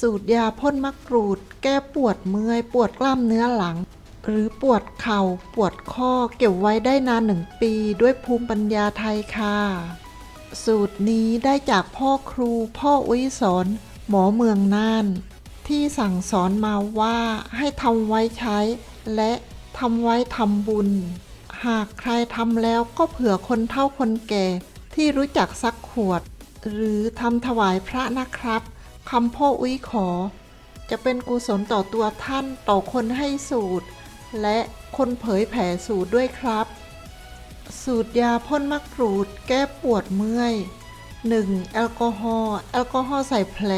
สูตรยาพ่นมะกรูด แก้ปวดเมื่อยปวดกล้ามเนื้อหลัง หรือปวดเข่าปวดข้อเก็บไว้ได้นานหนึ่งปีด้วยภูมิปัญญาไทยค่ะสูตรนี้ได้จากพ่อครูพ่ออุ้ยสอนหมอเมืองน่าน ที่สั่งสอนมาว่าให้ทำไว้ใช้ และทำไว้ทำบุญ หากใครทำแล้วก็เผื่อคนเฒ่าคนแก่ที่รู้จักสักขวด หรือทำถวายพระนะครับ คำพ่ออุ้ยขอ จะเป็นกุศลต่อตัวท่านต่อคนให้สูตร และคนเผยแผ่สูตรด้วยครับ สูตรยาพ่นมะกรูด แก้ปวดเมื่อย 1. แอลกอฮอล์แอลกอฮอล์ใส่แผล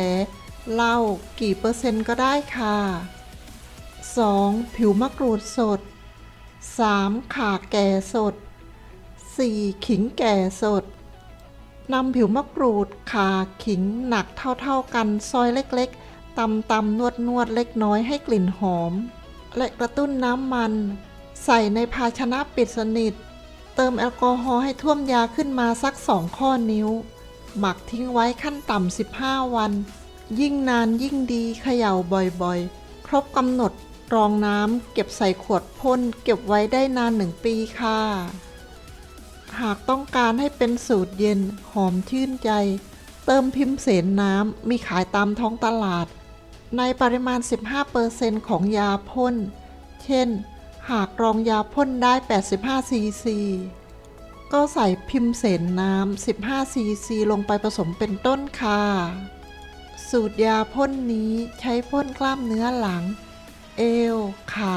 เหล้ากี่เปอร์เซ็นต์ก็ได้ค่ะ 2. ผิวมะกรูดสด 3. ขาแก่สด 4. ขิงแก่สด นำผิวมะกรูดข่าขิงหนักเท่าๆกันซอยเล็กๆตำตำนวดนวดเล็กน้อยให้กลิ่นหอม และกระตุ้นน้ำมัน ใส่ในภาชนะปิดสนิท เติมแอลกอฮอล์ให้ท่วมยาขึ้นมาสักสองข้อนิ้ว หมักทิ้งไว้ขั้นต่ำ15 วัน ยิ่งนานยิ่งดีเขย่าบ่อยๆ ครบกำหนดรองน้ำเก็บใส่ขวดพ่นเก็บไว้ได้นานหนึ่งปีค่ะ หากต้องการให้เป็นสูตรเย็นหอมชื่นใจ เติมพิมพ์เสนน้ำมีขายตามท้องตลาด ในปริมาณ 15%ของยาพ่น เช่น หากรองยาพ่นได้ 85 ซีซีก็ใส่พิมพ์เสนน้ำ 15 ซีซี ลงไปผสมเป็นต้นค่ะ สูตรยาพ่นนี้ใช้พ่นกล้ามเนื้อหลัง เอว ขา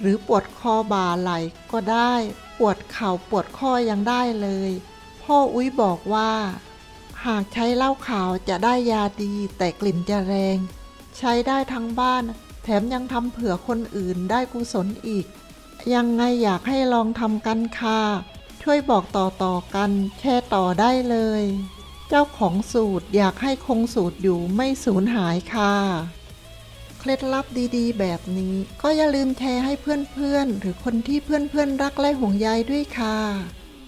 หรือปวดคอบ่าไหล่ก็ได้ ปวดเข่าปวดข้อยังได้เลย พ่ออุ้ยบอกว่า หากใช้เหล้าขาวจะได้ยาดีแต่กลิ่นจะแรง ใช้ได้ทั้งบ้าน แถมยังทำเผื่อคนอื่นได้กุศลอีก ยังไงอยากให้ลองทำกันค่ะช่วยบอกต่อๆกันแชร์ต่อได้เลย เจ้าของสูตรอยากให้คงสูตรอยู่ไม่สูญหายค่ะ เคล็ดลับดีๆ แบบนี้ ก็อย่าลืมแชร์ให้เพื่อนๆ หรือคนที่เพื่อนๆ รักและห่วงใยด้วยค่ะ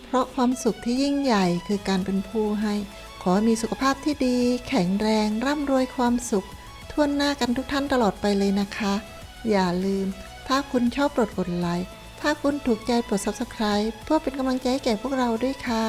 เพราะความสุขที่ยิ่งใหญ่คือการเป็นผู้ให้ ขอให้มีสุขภาพที่ดี แข็งแรง ร่ำรวยความสุขทั่วหน้ากันทุกท่านตลอดไปเลยนะคะ อย่าลืม ถ้าคุณชอบโปรดกดไลค์ ถ้าคุณถูกใจโปรด subscribe เพื่อเป็นกำลังใจให้แก่พวกเราด้วยค่ะ